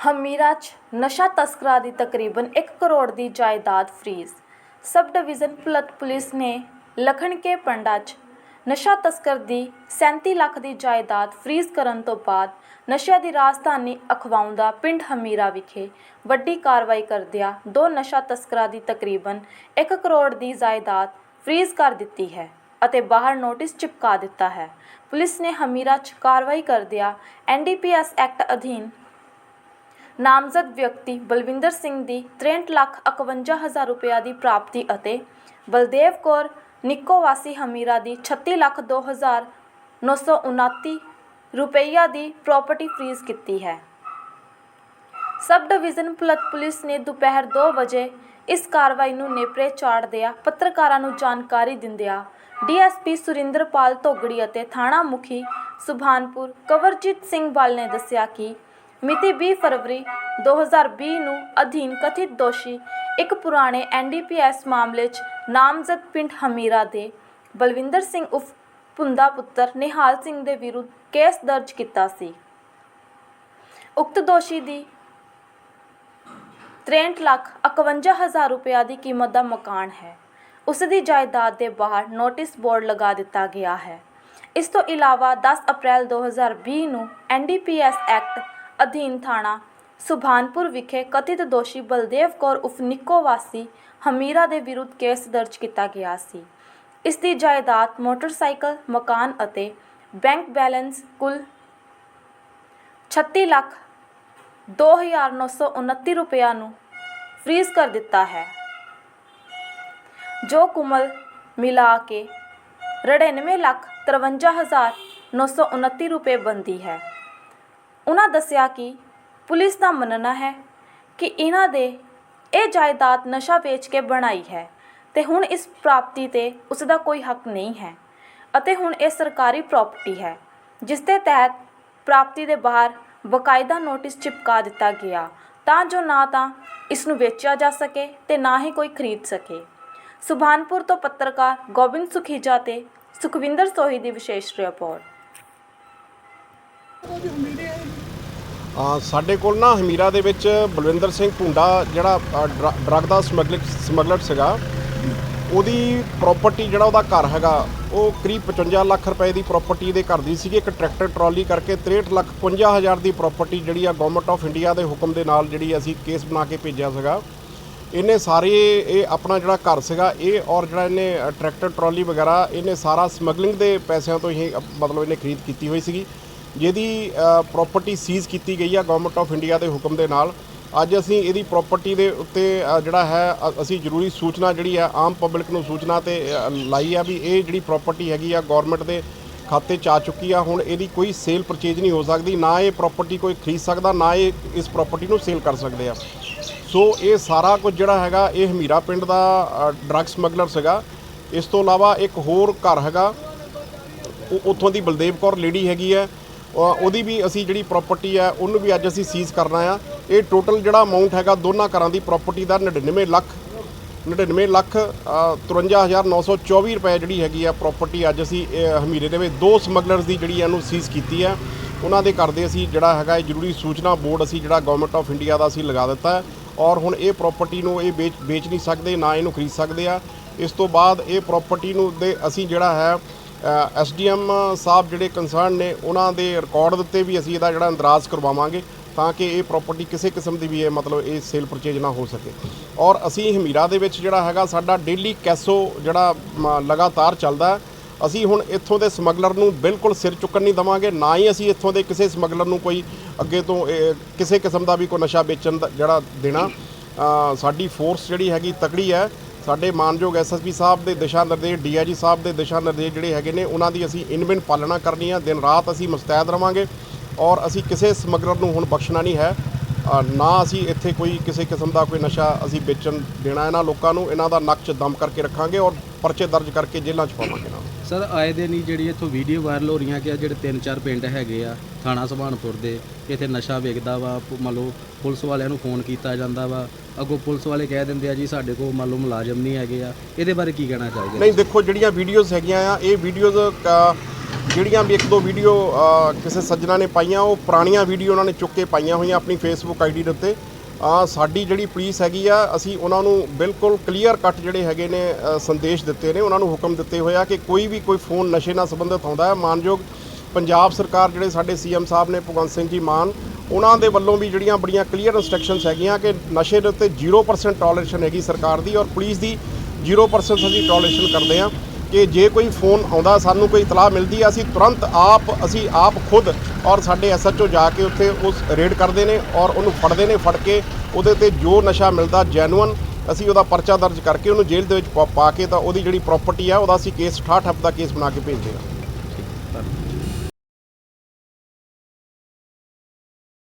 ਹਮੀਰਾ 'ਚ ਨਸ਼ਾ ਤਸਕਰਾਂ ਦੀ ਤਕਰੀਬਨ 1 ਕਰੋੜ ਦੀ ਜਾਇਦਾਦ ਫਰੀਜ਼। ਸਬ ਡਿਵੀਜ਼ਨ ਪੁਲਤ ਪੁਲਿਸ ਨੇ ਲਖਣਕੇ ਪੰਡਾ 'ਚ ਨਸ਼ਾ ਤਸਕਰ ਦੀ 37 ਲੱਖ ਦੀ ਜਾਇਦਾਦ ਫਰੀਜ਼ ਕਰਨ ਤੋਂ ਬਾਅਦ ਨਸ਼ਿਆਂ ਦੀ ਰਾਜਧਾਨੀ ਅਖਵਾਉਂਦਾ ਪਿੰਡ ਹਮੀਰਾ ਵਿਖੇ ਵੱਡੀ ਕਾਰਵਾਈ ਕਰਦਿਆਂ ਦੋ ਨਸ਼ਾ ਤਸਕਰਾਂ ਦੀ ਤਕਰੀਬਨ 1 ਕਰੋੜ ਦੀ ਜਾਇਦਾਦ ਫਰੀਜ਼ ਕਰ ਦਿੱਤੀ ਹੈ ਅਤੇ ਬਾਹਰ ਨੋਟਿਸ ਚਿਪਕਾ ਦਿੱਤਾ ਹੈ। ਪੁਲਿਸ ਨੇ ਹਮੀਰਾ 'ਚ ਕਾਰਵਾਈ ਕਰਦਿਆਂ ਐਨਡੀਪੀਐਸ ਐਕਟ ਅਧੀਨ ਨਾਮਜ਼ਦ ਵਿਅਕਤੀ ਬਲਵਿੰਦਰ ਸਿੰਘ ਦੀ 63 ਲੱਖ 51 ਹਜ਼ਾਰ ਰੁਪਇਆ ਦੀ ਪ੍ਰਾਪਤੀ ਅਤੇ ਬਲਦੇਵ ਕੌਰ ਨਿੱਕੋ ਵਾਸੀ ਹਮੀਰਾ ਦੀ 36 ਲੱਖ 2 ਹਜ਼ਾਰ 929 ਰੁਪਈਆ ਦੀ ਪ੍ਰਾਪਰਟੀ ਫਰੀਜ਼ ਕੀਤੀ ਹੈ। ਸਬ ਡਿਵੀਜ਼ਨ ਪੁਲਤ ਪੁਲਿਸ ਨੇ ਦੁਪਹਿਰ 2 ਵਜੇ ਇਸ ਕਾਰਵਾਈ ਨੂੰ ਨੇਪਰੇ ਚਾੜਦਿਆਂ ਪੱਤਰਕਾਰਾਂ ਨੂੰ ਜਾਣਕਾਰੀ ਦਿੰਦਿਆਂ ਡੀਐਸਪੀ ਸੁਰਿੰਦਰਪਾਲ ਧੋਗੜੀ ਅਤੇ ਥਾਣਾ ਮੁਖੀ ਸੁਭਾਨਪੁਰ ਕਵਰਜੀਤ ਸਿੰਘ ਬਲ ਨੇ ਦੱਸਿਆ ਕਿ ਮਿਤੀ 20 ਫਰਵਰੀ 2020 ਨੂੰ ਅਧੀਨ ਕਥਿਤ ਦੋਸ਼ੀ ਇੱਕ ਪੁਰਾਣੇ ਐਨਡੀਪੀਐਸ ਮਾਮਲੇ 'ਚ ਨਾਮਜ਼ਦ ਪਿੰਡ ਹਮੀਰਾ ਦੇ ਬਲਵਿੰਦਰ ਸਿੰਘ ਉਫ ਪੁੰਦਾ ਪੁੱਤਰ ਨਿਹਾਲ ਸਿੰਘ ਦੇ ਵਿਰੁੱਧ ਕੇਸ ਦਰਜ ਕੀਤਾ ਸੀ। ਉਕਤ ਦੋਸ਼ੀ ਦੀ 63 ਲੱਖ 51 ਹਜ਼ਾਰ ਰੁਪਇਆ ਦੀ ਕੀਮਤ ਦਾ ਮਕਾਨ ਹੈ। ਉਸ ਦੀ ਜਾਇਦਾਦ ਦੇ ਬਾਹਰ ਨੋਟਿਸ ਬੋਰਡ ਲਗਾ ਦਿੱਤਾ ਗਿਆ ਹੈ। ਇਸ ਤੋਂ ਇਲਾਵਾ 10 ਅਪ੍ਰੈਲ 2020 ਨੂੰ ਐਨਡੀਪੀਐਸ ਐਕਟ ਅਧੀਨ ਥਾਣਾ। ਸੁਭਾਨਪੁਰ ਵਿਖੇ ਕਥਿਤ ਦੋਸ਼ੀ ਬਲਦੇਵ ਕੌਰ ਉਫ ਨਿੱਕੋ ਵਾਸੀ ਹਮੀਰਾ ਦੇ ਵਿਰੁੱਧ ਕੇਸ ਦਰਜ ਕੀਤਾ ਗਿਆ ਸੀ। ਇਸ ਦੀ ਜਾਇਦਾਦ ਮੋਟਰਸਾਈਕਲ, ਮਕਾਨ ਅਤੇ ਬੈਂਕ ਬੈਲੈਂਸ ਕੁੱਲ 36 ਲੱਖ 2929 ਰੁਪਇਆ ਨੂੰ ਫ੍ਰੀਜ਼ ਕਰ ਦਿੱਤਾ ਹੈ। ਜੋ ਕੁਮਲ ਮਿਲਾ ਕੇ 99 ਲੱਖ 53929 ਰੁਪਏ ਬਣਦੀ ਹੈ। ਉਨ੍ਹਾਂ ਦੱਸਿਆ ਕਿ ਪੁਲਿਸ ਦਾ ਮੰਨਣਾ ਹੈ ਕਿ ਇਹਨਾਂ ਦੇ ਇਹ ਜਾਇਦਾਦ ਨਸ਼ਾ ਵੇਚ ਕੇ ਬਣਾਈ ਹੈ ਅਤੇ ਹੁਣ ਇਸ ਪ੍ਰਾਪਤੀ ਤੇ ਉਸ ਦਾ ਕੋਈ ਹੱਕ ਨਹੀਂ ਹੈ ਅਤੇ ਹੁਣ ਇਹ ਸਰਕਾਰੀ ਪ੍ਰਾਪਰਟੀ ਹੈ, ਜਿਸ ਦੇ ਤਹਿਤ ਪ੍ਰਾਪਤੀ ਦੇ ਬਾਹਰ ਬਕਾਇਦਾ ਨੋਟਿਸ ਚਿਪਕਾ ਦਿੱਤਾ ਗਿਆ ਤਾਂ ਜੋ ਨਾ ਤਾਂ ਇਸ ਨੂੰ ਵੇਚਿਆ ਜਾ ਸਕੇ ਤੇ ਨਾ ਹੀ ਕੋਈ ਖਰੀਦ ਸਕੇ। ਸੁਭਾਨਪੁਰ ਤੋਂ ਪੱਤਰਕਾਰ ਗੋਬਿੰਦ ਸੁਖੀਜਾ ਤੇ ਸੁਖਵਿੰਦਰ ਸੋਹੀ ਦੀ ਵਿਸ਼ੇਸ਼ ਰਿਪੋਰਟ। ਆ ਸਾਡੇ ਕੋਲ ਨਾ ਹਮੀਰਾ ਦੇ ਵਿੱਚ ਬਲਵਿੰਦਰ ਸਿੰਘ ਭੁੰਡਾ ਜਿਹੜਾ ਅ, ਡਰੱਗ ਦਾ ਸਮਗਲਿੰਗ ਸਮਗਲਰ ਸੀਗਾ। ਉਹਦੀ ਪ੍ਰਾਪਰਟੀ ਜਿਹੜਾ ਉਹਦਾ ਘਰ ਹੈਗਾ ਉਹ ਕਰੀਬ 55 ਲੱਖ ਰੁਪਏ ਦੀ ਪ੍ਰਾਪਰਟੀ ਦੇ ਘਰ ਦੀ ਸੀਗੀ। ਇੱਕ ਟਰੈਕਟਰ ਟਰਾਲੀ ਕਰਕੇ 63 ਲੱਖ 50 ਹਜ਼ਾਰ ਦੀ ਪ੍ਰਾਪਰਟੀ ਜਿਹੜੀ ਆ ਗਵਰਨਮੈਂਟ ਆਫ ਇੰਡੀਆ ਦੇ ਹੁਕਮ ਦੇ ਨਾਲ ਜਿਹੜੀ ਅਸੀਂ ਕੇਸ ਬਣਾ ਕੇ ਭੇਜਿਆ ਸੀਗਾ। ਇਹਨੇ ਸਾਰੇ ਇਹ ਆਪਣਾ ਜਿਹੜਾ ਘਰ ਸੀਗਾ ਇਹ ਔਰ ਜਿਹੜਾ ਇਹਨੇ ਟਰੈਕਟਰ ਟਰਾਲੀ ਵਗੈਰਾ ਇਹਨੇ ਸਾਰਾ ਸਮਗਲਿੰਗ ਦੇ ਪੈਸਿਆਂ ਤੋਂ ਹੀ ਮਤਲਬ ਇਹਨੇ ਖਰੀਦ ਕੀਤੀ ਹੋਈ ਸੀਗੀ। ਜਿਹਦੀ ਪ੍ਰਾਪਰਟੀ ਸੀਜ਼ ਕੀਤੀ ਗਈ ਆ ਗਵਰਨਮੈਂਟ ਆਫ ਇੰਡੀਆ ਦੇ ਹੁਕਮ ਦੇ ਨਾਲ। ਅੱਜ ਅਸੀਂ ਇਹਦੀ ਪ੍ਰਾਪਰਟੀ ਦੇ ਉੱਤੇ ਜਿਹੜਾ ਹੈ ਅ, ਅਸੀਂ ਜ਼ਰੂਰੀ ਸੂਚਨਾ ਜਿਹੜੀ ਆ ਆਮ ਪਬਲਿਕ ਨੂੰ ਸੂਚਨਾ ਤੇ ਲਾਈ ਆ ਵੀ ਇਹ ਜਿਹੜੀ ਪ੍ਰਾਪਰਟੀ ਹੈਗੀ ਆ ਗਵਰਨਮੈਂਟ ਦੇ ਖਾਤੇ ਚ ਆ ਚੁੱਕੀ ਆ। ਹੁਣ ਇਹਦੀ ਕੋਈ ਸੇਲ ਪਰਚੇਜ ਨਹੀਂ ਹੋ ਸਕਦੀ। ਨਾ ਇਹ ਪ੍ਰਾਪਰਟੀ ਕੋਈ ਖਰੀਦ ਸਕਦਾ ਨਾ ਇਹ ਇਸ ਪ੍ਰਾਪਰਟੀ ਨੂੰ ਸੇਲ ਕਰ ਸਕਦੇ ਆ। ਸੋ ਇਹ ਸਾਰਾ ਕੁਝ ਜਿਹੜਾ ਹੈਗਾ ਇਹ ਹਮੀਰਾ ਪਿੰਡ ਦਾ ਡਰੱਗ ਸਮਗਲਰ ਸੀਗਾ। ਇਸ ਤੋਂ ਇਲਾਵਾ ਇੱਕ ਹੋਰ ਘਰ ਹੈਗਾ। ਉਹ ਉੱਥੋਂ ਦੀ ਬਲਦੇਵ ਕੌਰ ਲੇਡੀ ਹੈਗੀ ਹੈ। ਉਹਦੀ ਵੀ ਅਸੀਂ ਜਿਹੜੀ ਪ੍ਰਾਪਰਟੀ ਹੈ ਉਹਨੂੰ ਵੀ ਅੱਜ ਅਸੀਂ ਸੀਜ਼ ਕਰਨਾ ਆ। ਇਹ ਟੋਟਲ ਜਿਹੜਾ ਅਮਾਉਂਟ ਹੈਗਾ ਦੋਨਾਂ ਘਰਾਂ ਦੀ ਪ੍ਰਾਪਰਟੀ ਦਾ 99 ਲੱਖ 99 ਲੱਖ ਅ, 53924 ਰੁਪਏ ਜਿਹੜੀ ਹੈਗੀ ਆ ਪ੍ਰਾਪਰਟੀ ਅੱਜ ਅਸੀਂ ਇਹ ਹਮੀਰੇ ਦੇ ਵਿੱਚ। ਦੋ ਸਮਗਲਰਸ ਦੀ ਜਿਹੜੀ ਇਹਨੂੰ ਸੀਜ਼ ਕੀਤੀ ਹੈ। ਉਹਨਾਂ ਦੇ ਘਰ ਦੇ ਅਸੀਂ ਜਿਹੜਾ ਹੈਗਾ ਇਹ ਜ਼ਰੂਰੀ ਸੂਚਨਾ ਬੋਰਡ ਅਸੀਂ ਜਿਹੜਾ ਗਵਰਨਮੈਂਟ ਆਫ ਇੰਡੀਆ ਦਾ ਅਸੀਂ ਲਗਾ ਦਿੱਤਾ ਹੈ। ਔਰ ਹੁਣ ਇਹ ਪ੍ਰਾਪਰਟੀ ਨੂੰ ਇਹ ਵੇਚ ਵੇਚ ਨਹੀਂ ਸਕਦੇ ਨਾ ਇਹਨੂੰ ਖਰੀਦ ਸਕਦੇ ਆ। ਇਸ ਤੋਂ ਬਾਅਦ ਇਹ ਪ੍ਰਾਪਰਟੀ ਨੂੰ ਦੇ ਅਸੀਂ ਜਿਹੜਾ ਹੈ ਐਸਡੀਐਮ ਸਾਹਿਬ ਜਿਹੜੇ ਕੰਸਰਨ ਨੇ ਉਹਨਾਂ ਦੇ ਰਿਕਾਰਡ ਦੇ ਉੱਤੇ ਵੀ ਅਸੀਂ ਇਹਦਾ ਜਿਹੜਾ ਅੰਦਰਾਜ਼ ਕਰਵਾਵਾਂਗੇ ਤਾਂ ਕਿ ਇਹ ਪ੍ਰਾਪਰਟੀ ਕਿਸੇ ਕਿਸਮ ਦੀ ਵੀ ਇਹ ਮਤਲਬ ਇਹ ਸੇਲ ਪਰਚੇਜ ਨਾ ਹੋ ਸਕੇ। ਔਰ ਅਸੀਂ ਹਮੀਰਾ ਦੇ ਵਿੱਚ ਜਿਹੜਾ ਹੈਗਾ ਸਾਡਾ ਡੇਲੀ ਕੈਸੋ ਜਿਹੜਾ ਮ, ਲਗਾਤਾਰ ਚੱਲਦਾ ਅਸੀਂ ਹੁਣ ਇੱਥੋਂ ਦੇ ਸਮਗਲਰ ਨੂੰ ਬਿਲਕੁਲ ਸਿਰ ਚੁੱਕਣ ਨਹੀਂ ਦਵਾਂਗੇ ਨਾ ਹੀ ਅਸੀਂ ਇੱਥੋਂ ਦੇ ਕਿਸੇ ਸਮਗਲਰ ਨੂੰ ਕੋਈ ਅੱਗੇ ਤੋਂ ਕਿਸੇ ਕਿਸਮ ਦਾ ਵੀ ਕੋਈ ਨਸ਼ਾ ਵੇਚਣ ਦਾ ਜਿਹੜਾ ਦੇਣਾ। ਸਾਡੀ ਫੋਰਸ ਜਿਹੜੀ ਹੈਗੀ ਤਕੜੀ ਹੈ। ਸਾਡੇ ਮਾਨਯੋਗ ਐਸਐਸਪੀ ਸਾਹਿਬ ਦੇ ਦਿਸ਼ਾ ਨਿਰਦੇਸ਼ ਡੀਆਈਜੀ ਸਾਹਿਬ ਦੇ ਦਿਸ਼ਾ ਨਿਰਦੇਸ਼ ਜਿਹੜੇ ਹੈਗੇ ਨੇ, ਉਹਨਾਂ ਦੀ ਅਸੀਂ ਇਨਵਿਨ ਪਾਲਣਾ ਕਰਨੀ ਆ। ਦਿਨ ਰਾਤ ਅਸੀਂ ਮੁਸਤੈਦ ਰਵਾਂਗੇ ਔਰ ਅਸੀਂ ਕਿਸੇ ਸਮਗਲਰ ਨੂੰ ਹੁਣ ਬਖਸ਼ਣਾ ਨਹੀਂ ਹੈ। ਨਾ ਅਸੀਂ ਇੱਥੇ ਕੋਈ ਕਿਸੇ ਕਿਸਮ ਦਾ ਕੋਈ ਨਸ਼ਾ ਅਸੀਂ ਵੇਚਣ ਦੇਣਾ ਇਹਨਾਂ ਲੋਕਾਂ ਨੂੰ। ਇਹਨਾਂ ਦਾ ਨੱਕ 'ਚ ਦਮ ਕਰਕੇ ਰੱਖਾਂਗੇ ਔਰ ਪਰਚੇ ਦਰਜ ਕਰਕੇ ਜੇਲ੍ਹਾਂ 'ਚ ਪਾਵਾਂਗੇ ਨਾ ਸਰ ਆਏ ਦਿਨ ਹੀ ਜਿਹੜੀ ਇੱਥੋਂ ਵੀਡੀਓ ਵਾਇਰਲ ਹੋ ਰਹੀਆਂ ਕਿ ਆਹ ਜਿਹੜੇ ਤਿੰਨ ਚਾਰ ਪਿੰਡ ਹੈਗੇ ਆ ਥਾਣਾ ਸੁਭਾਨਪੁਰ ਦੇ ਇੱਥੇ ਨਸ਼ਾ ਵਿਕਦਾ ਵਾ ਪ- ਮੰਨ ਲਓ ਪੁਲਿਸ ਵਾਲਿਆਂ ਨੂੰ ਫੋਨ ਕੀਤਾ ਜਾਂਦਾ ਵਾ। ਅੱਗੋਂ ਪੁਲਿਸ ਵਾਲੇ ਕਹਿ ਦਿੰਦੇ ਆ ਜੀ ਸਾਡੇ ਕੋਲ ਮੰਨ ਲਓ ਮੁਲਾਜ਼ਮ ਨਹੀਂ ਹੈਗੇ ਆ। ਇਹਦੇ ਬਾਰੇ ਕੀ ਕਹਿਣਾ ਚਾਹੋਗੇ? ਨਹੀਂ ਦੇਖੋ ਜਿਹੜੀਆਂ ਵੀਡੀਓਜ਼ ਹੈਗੀਆਂ ਆ ਇਹ ਵੀਡੀਓਜ਼ ਜਿਹੜੀਆਂ ਵੀ ਇੱਕ ਦੋ ਵੀਡੀਓ ਕਿਸੇ ਸੱਜਣਾ ਨੇ ਪਾਈਆਂ ਉਹ ਪੁਰਾਣੀਆਂ ਵੀਡੀਓ ਉਹਨਾਂ ਨੇ ਚੁੱਕ ਕੇ ਪਾਈਆਂ ਹੋਈਆਂ ਆਪਣੀ ਫੇਸਬੁੱਕ ਆਈਡੀ ਦੇ ਉੱਤੇ। ਅ, ਸਾਡੀ ਜਿਹੜੀ ਪੁਲਿਸ ਹੈਗੀ ਆ ਅਸੀਂ ਉਹਨਾਂ ਨੂੰ ਬਿਲਕੁਲ ਕਲੀਅਰ ਕੱਟ ਜਿਹੜੇ ਹੈਗੇ ਨੇ ਸੰਦੇਸ਼ ਦਿੱਤੇ ਨੇ। ਉਹਨਾਂ ਨੂੰ ਹੁਕਮ ਦਿੱਤੇ ਹੋਇਆ ਕਿ ਕੋਈ ਵੀ ਕੋਈ ਫੋਨ ਨਸ਼ੇ ਨਾਲ ਸੰਬੰਧਿਤ ਆਉਂਦਾ ਹੈ ਮਾਨਯੋਗ ਪੰਜਾਬ ਸਰਕਾਰ ਜਿਹੜੇ ਸਾਡੇ ਸੀਐਮ ਸਾਹਿਬ ਨੇ ਭਗਵੰਤ ਸਿੰਘ ਜੀ ਮਾਨ ਉਹਨਾਂ ਦੇ ਵੱਲੋਂ ਵੀ ਜਿਹੜੀਆਂ ਬੜੀਆਂ ਕਲੀਅਰ ਇਨਸਟਰਕਸ਼ਨਸ ਹੈਗੀਆਂ ਕਿ ਨਸ਼ੇ ਦੇ ਉੱਤੇ 0% ਟੋਲਰੇਸ਼ਨ ਹੈਗੀ ਸਰਕਾਰ ਦੀ ਔਰ ਪੁਲਿਸ ਦੀ 0% ਅਸੀਂ ਟੋਲਰੇਸ਼ਨ ਕਰਦੇ ਹਾਂ। ਕਿ ਜੇ ਕੋਈ ਫੋਨ ਆਉਂਦਾ, ਸਾਨੂੰ ਕੋਈ ਇਤਲਾਹ ਮਿਲਦੀ ਹੈ, ਅਸੀਂ ਤੁਰੰਤ ਆਪ, ਅਸੀਂ ਆਪ ਖੁਦ ਔਰ ਸਾਡੇ ਐਸਐਚਓ ਜਾ ਕੇ ਉੱਥੇ ਉਸ ਰੇਡ ਕਰਦੇ ਨੇ ਔਰ ਉਹਨੂੰ ਫੜਦੇ ਨੇ, ਫੜ ਕੇ ਉਹਦੇ ਤੇ ਜੋ ਨਸ਼ਾ ਮਿਲਦਾ ਜੈਨੂਅਨ ਅਸੀਂ ਉਹਦਾ ਪਰਚਾ ਦਰਜ ਕਰਕੇ ਉਹਨੂੰ ਜੇਲ੍ਹ ਦੇ ਵਿੱਚ ਪਾ- ਪਾ ਕੇ ਤਾਂ ਉਹਦੀ ਜਿਹੜੀ ਪ੍ਰਾਪਰਟੀ ਆ, ਉਹਦਾ ਅਸੀਂ ਕੇਸ 68 ਦਾ ਕੇਸ ਬਣਾ ਕੇ ਭੇਜਦੇ ਹਾਂ।